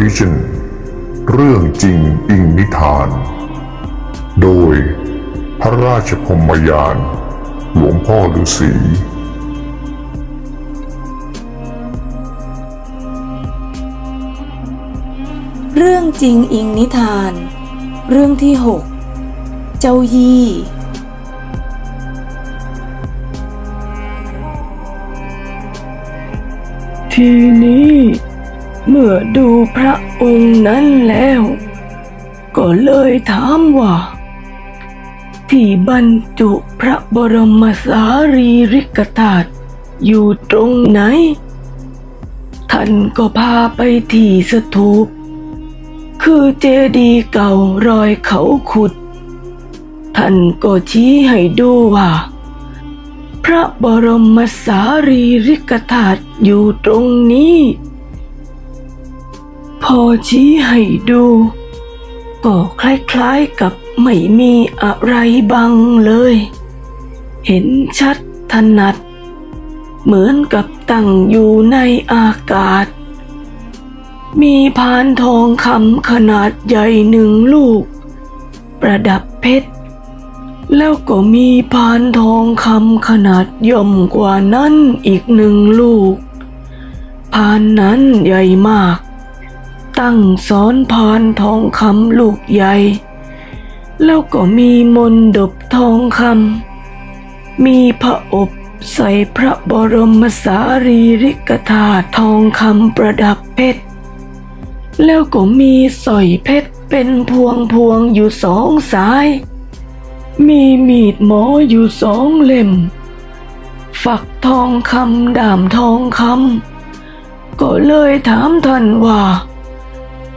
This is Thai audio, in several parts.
Legend เรื่องจริงอิงนิทาน โดยพระราชพรหมยาน หลวงพ่อฤาษีเรื่องจริงอิงนิทาน เรื่องที่หกเจ้ายี่ ทีนี้ เมื่อดูพระองค์นั้นแล้ว ก็เลยถามว่า ที่บรรจุพระบรมสารีริกธาตุอยู่ตรงไหน ท่านก็พาไปที่สถูป คือเจดีย์เก่ารอยเขาขุด ท่านก็ชี้ให้ดูว่า พระบรมสารีริกธาตุอยู่ตรงนี้ พอชี้ให้ดู ก็คล้ายๆกับไม่มีอะไรบังเลย เห็นชัดถนัด เหมือนกับตั้งอยู่ในอากาศ มีพานทองคำขนาดใหญ่หนึ่งลูก ประดับเพชร แล้วก็มีพานทองคำขนาดย่อมกว่านั้นอีกหนึ่งลูก พานนั้นใหญ่มาก ตั้งซ้อนพานทองคำลูกใหญ่ แล้วก็มีมนดบทองคำมีพระอบใส่พระบรมสารีริกธาตุทองคำประดับเพชร แล้วก็มีสอยเพชรเป็นพวงพวงอยู่สองสาย มีมีดหมออยู่สองเล่ม ฝักทองคำดามทองคำก็เลยถามท่านว่า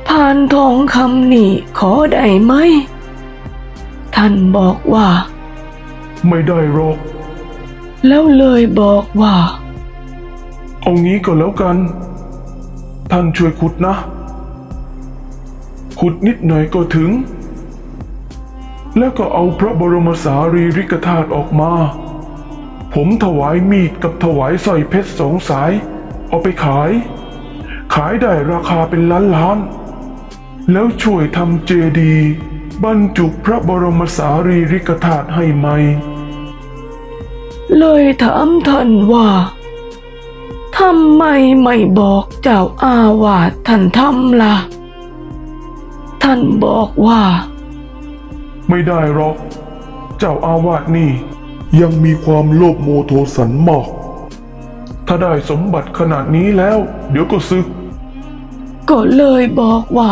พานทองคำนี่ขอได้ไหม ท่านบอกว่า ไม่ได้หรอก แล้วเลยบอกว่า เอางี้ก็แล้วกัน ท่านช่วยขุดนะ ขุดนิดหน่อยก็ถึง แล้วก็เอาพระบรมสารีริกธาตุออกมา ผมถวายมีดกับถวายสร้อยเพชรสองสาย เอาไปขายขายได้ราคาเป็นล้านล้านๆ แล้วช่วยทำเจดีย์บรรจุพระบรมสารีริกธาตุให้ไหม เลยถามท่านว่าทำไมไม่บอกเจ้าอาวาสท่านทำล่ะ ท่านบอกว่า ไม่ได้หรอก เจ้าอาวาสนี่ ยังมีความโลภโมโทสันมาก ถ้าได้สมบัติขนาดนี้แล้ว เดี๋ยวก็ซึก ก็เลยบอกว่า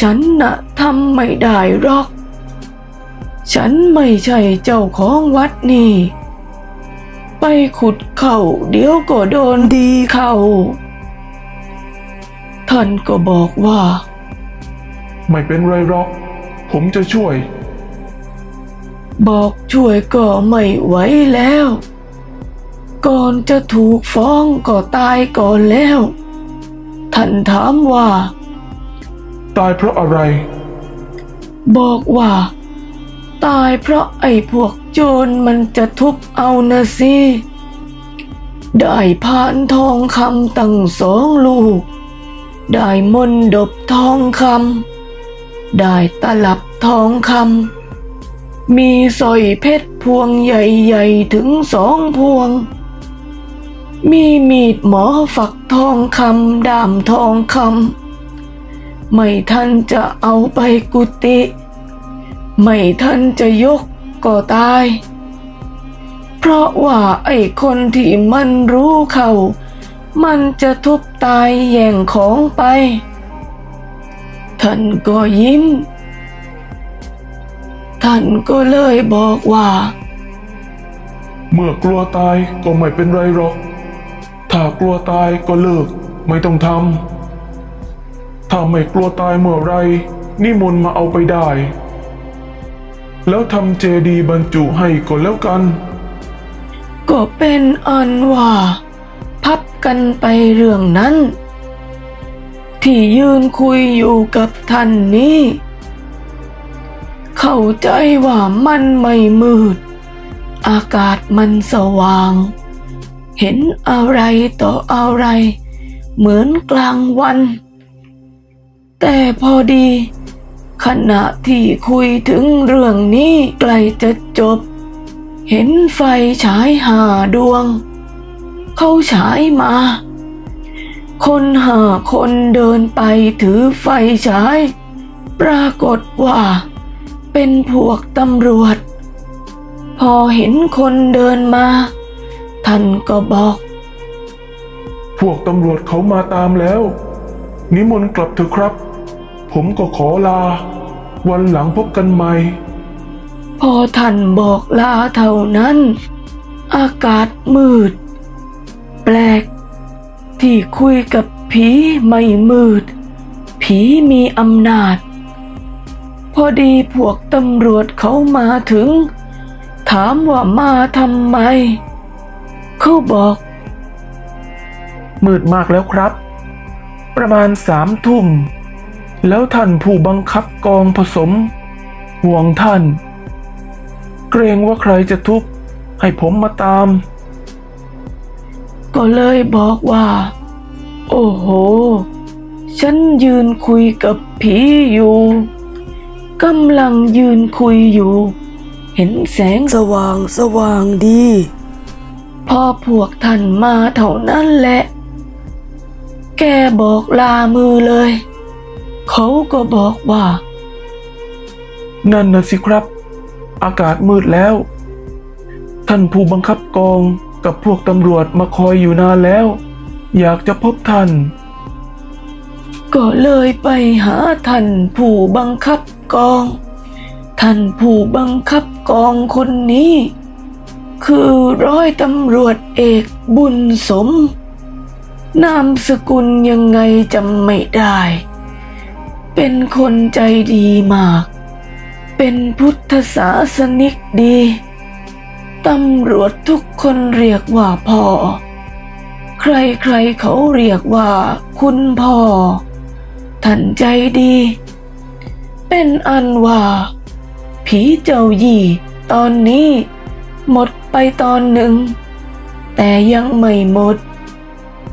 ฉันน่ะทำไม่ได้หรอก ฉันไม่ใช่เจ้าของวัดนี่ ไปขุดเข่าเดี๋ยวก็โดนดีเข่า ท่านก็บอกว่า ไม่เป็นไรหรอก ผมจะช่วย บอกช่วยก็ไม่ไหวแล้ว ก่อนจะถูกฟ้องก็ตายก่อนแล้ว ท่านถามว่า ตายเพราะอะไร บอกว่า ตายเพราะไอ้พวกโจรมันจะทุบเอานะสิได้พานทองคำตั้งสองลูก ได้มนต์ดบทองคำได้ตลับทองคำมีสร้อยเพชรพวงใหญ่ๆถึงสองพวง มีมีดหมอฝักทองคำดามทองคำ ไม่ทันจะเอาไปกุฏิไม่ทันจะยกก็ตาย เพราะว่าไอ้คนที่มันรู้เขามันจะทุบตายแย่งของไป ท่านก็ยิ้ม ท่านก็เลยบอกว่า เมื่อกลัวตายก็ไม่เป็นไรหรอก ถ้ากลัวตายก็เลิกไม่ต้องทำ ถ้าไม่กลัวตายเมื่อไร นิมนต์มาเอาไปได้ แล้วทำเจดีย์บรรจุให้ก็แล้วกัน ก็เป็นอันว่า พับกันไปเรื่องนั้น ที่ยืนคุยอยู่กับท่านนี้ เข้าใจว่ามันไม่มืด อากาศมันสว่าง เห็นอะไรต่ออะไร เหมือนกลางวัน แต่พอดี ขณะที่คุยถึงเรื่องนี้ใกล้จะจบ เห็นไฟฉายหาดวง เขาฉายมา คนหาคนเดินไปถือไฟฉาย ปรากฏว่า เป็นพวกตำรวจ พอเห็นคนเดินมาท่านก็บอก พวกตำรวจเขามาตามแล้ว นิมนต์กลับเถอะครับ ผมก็ขอลา วันหลังพบกันใหม่ พอท่านบอกลาเท่านั้น อากาศมืด แปลก ที่คุยกับผีไม่มืด ผีมีอำนาจ พอดีพวกตำรวจเขามาถึง ถามว่ามาทำไม เขาบอก มืดมากแล้วครับ ประมาณสามทุ่ม แล้วท่านผู้บังคับกองผสม ห่วงท่าน เกรงว่าใครจะทุบให้ผมมาตาม ก็เลยบอกว่า โอ้โห ฉันยืนคุยกับผีอยู่กำลังยืนคุยอยู่ เห็นแสงสว่างสว่างดี พอพวกท่านมาเท่านั้นแหละ แกบอกลามือเลย เขาก็บอกว่า นั่นนะสิครับ อากาศมืดแล้ว ท่านผู้บังคับกองกับพวกตำรวจมาคอยอยู่นานแล้ว อยากจะพบท่าน ก็เลยไปหาท่านผู้บังคับกอง ท่านผู้บังคับกองคนนี้ คือร้อยตำรวจเอกบุญสม นามสกุลยังไงจำไม่ได้ เป็นคนใจดีมาก เป็นพุทธศาสนิกดี ตำรวจทุกคนเรียกว่าพ่อ ใครๆเขาเรียกว่าคุณพ่อ ท่านใจดี เป็นอันว่า ผีเจ้าหยี่ตอนนี้ หมดไปตอนหนึ่ง แต่ยังไม่หมด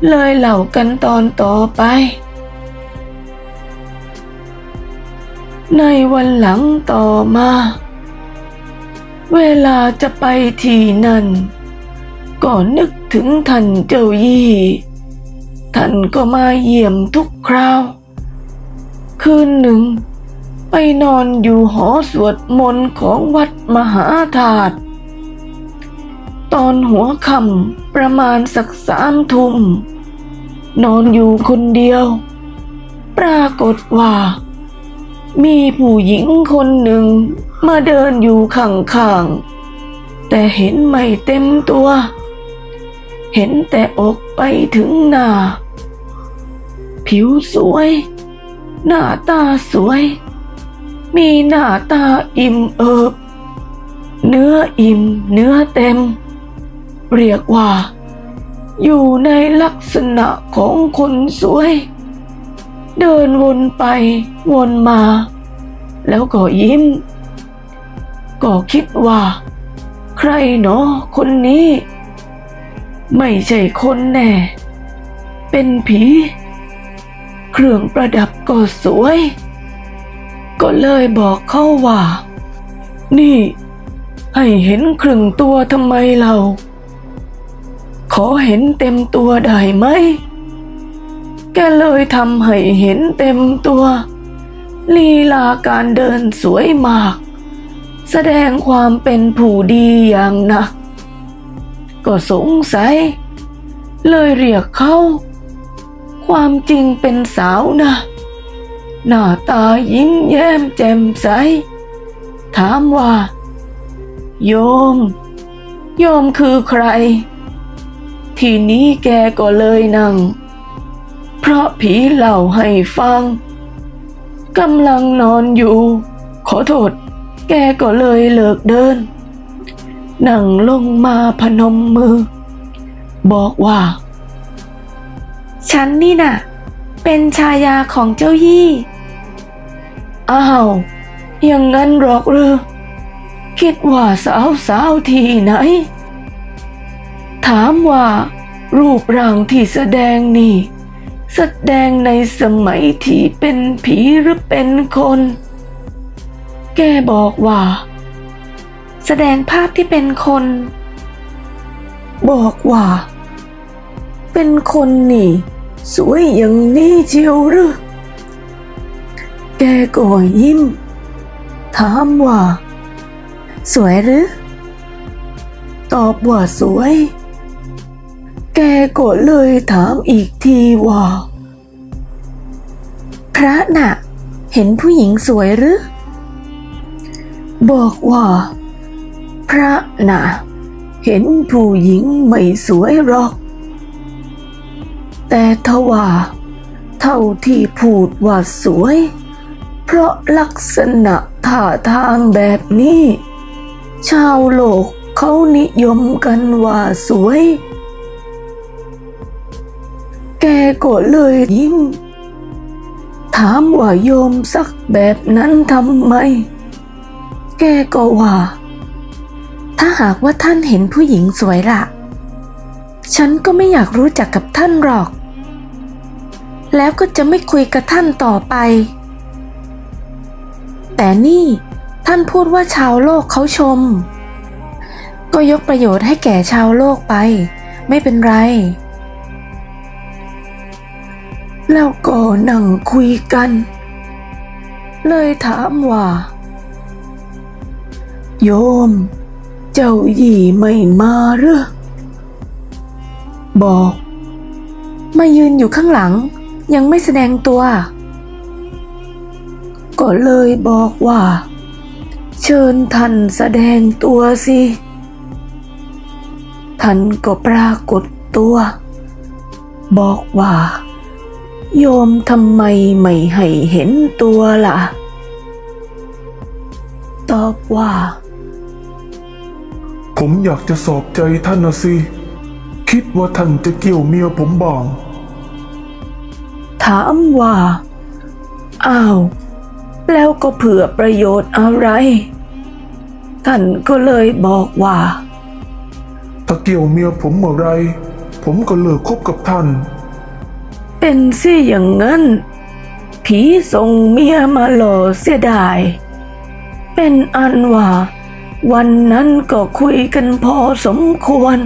เลยเล่ากันตอนต่อไป ในวันหลังต่อมา เวลาจะไปที่นั่น ก็นึกถึงท่านเจ้ายี่ ท่านก็มาเยี่ยมทุกคราว คืนหนึ่ง ไปนอนอยู่หอสวดมนต์ของวัดมหาธาตุตอนหัวค่ำประมาณสักสามทุ่ม นอนอยู่คนเดียว ปรากฏว่า มีผู้หญิงคนหนึ่งมาเดินอยู่ข้างๆ แต่เห็นไม่เต็มตัว เห็นแต่อกไปถึงหน้า ผิวสวย หน้าตาสวย มีหน้าตาอิ่มเอิบ เนื้ออิ่มเนื้อเต็ม เรียกว่า อยู่ในลักษณะของคนสวย เดินวนไปวนมา แล้วก็ยิ้ม ก็คิดว่า ใครเนาะคนนี้ ไม่ใช่คนแน่ เป็นผี เครื่องประดับก็สวย ก็เลยบอกเขาว่า นี่ ให้เห็นครึ่งตัวทำไมเรา ขอเห็นเต็มตัวได้ไหม แกเลยทำให้เห็นเต็มตัว ลีลาการเดินสวยมาก แสดงความเป็นผู้ดีอย่างหนัก ก็สงสัย เลยเรียกเขาความจริงเป็นสาวนะหน้าตายิ้มแย้มแจ่มใส ถามว่า โยม โยมคือใคร ทีนี้แกก็เลยนั่ง เพราะผีเล่าให้ฟังกำลังนอนอยู่ ขอโทษ แกก็เลยเลิกเดิน นั่งลงมาพนมมือ บอกว่า ฉันนี่น่ะ เป็นชายาของเจ้ายี่ อ้าวอย่างนั้นหรอกหรือคิดว่าสาวสาวๆที่ไหน ถามว่า รูปร่างที่แสดงนี่ แสดงในสมัยที่เป็นผีหรือเป็นคน แกบอกว่า แสดงภาพที่เป็นคน บอกว่า เป็นคนนี่ สวยอย่างนี้เชียวหรือ แกก็ยิ้ม ถามว่า สวยหรือ ตอบว่าสวย แกก็เลยถามอีกทีว่า พระน่ะ เห็นผู้หญิงสวยหรือ บอกว่า พระน่ะ เห็นผู้หญิงไม่สวยหรอก แต่ทว่า เท่าที่พูดว่าสวย เพราะลักษณะท่าทางแบบนี้ ชาวโลกเขานิยมกันว่าสวย แกก็เลยยิ้ม ถามว่าโยมสักแบบนั้นทำไม แกก็ว่า ถ้าหากว่าท่านเห็นผู้หญิงสวยล่ะ ฉันก็ไม่อยากรู้จักกับท่านหรอก แล้วก็จะไม่คุยกับท่านต่อไป แต่นี่ท่านพูดว่าชาวโลกเขาชม ก็ยกประโยชน์ให้แก่ชาวโลกไป ไม่เป็นไร แล้วก็นั่งคุยกัน เลยถามว่า โยม เจ้าหยี่ไม่มาเหรอบอก มายืนอยู่ข้างหลัง ยังไม่แสดงตัว ก็เลยบอกว่า เชิญท่านแสดงตัวสิ ท่านก็ปรากฏตัว บอกว่า โยมทำไมไม่ให้เห็นตัวล่ะ ตอบว่า ผมอยากจะสอบใจท่านนะสิ คิดว่าท่านจะเกี่ยวเมียผมบ้าง ถามว่า อ้าว แล้วก็เผื่อประโยชน์อะไร ท่านก็เลยบอกว่า ถ้าเกี่ยวเมียผมเมื่อไร ผมก็เลิกคบกับท่าน เป็นสิอย่างนั้นผีส่งเมียมาหล่อเสียดาย เป็นอันว่า วันนั้นก็คุยกันพอสมควร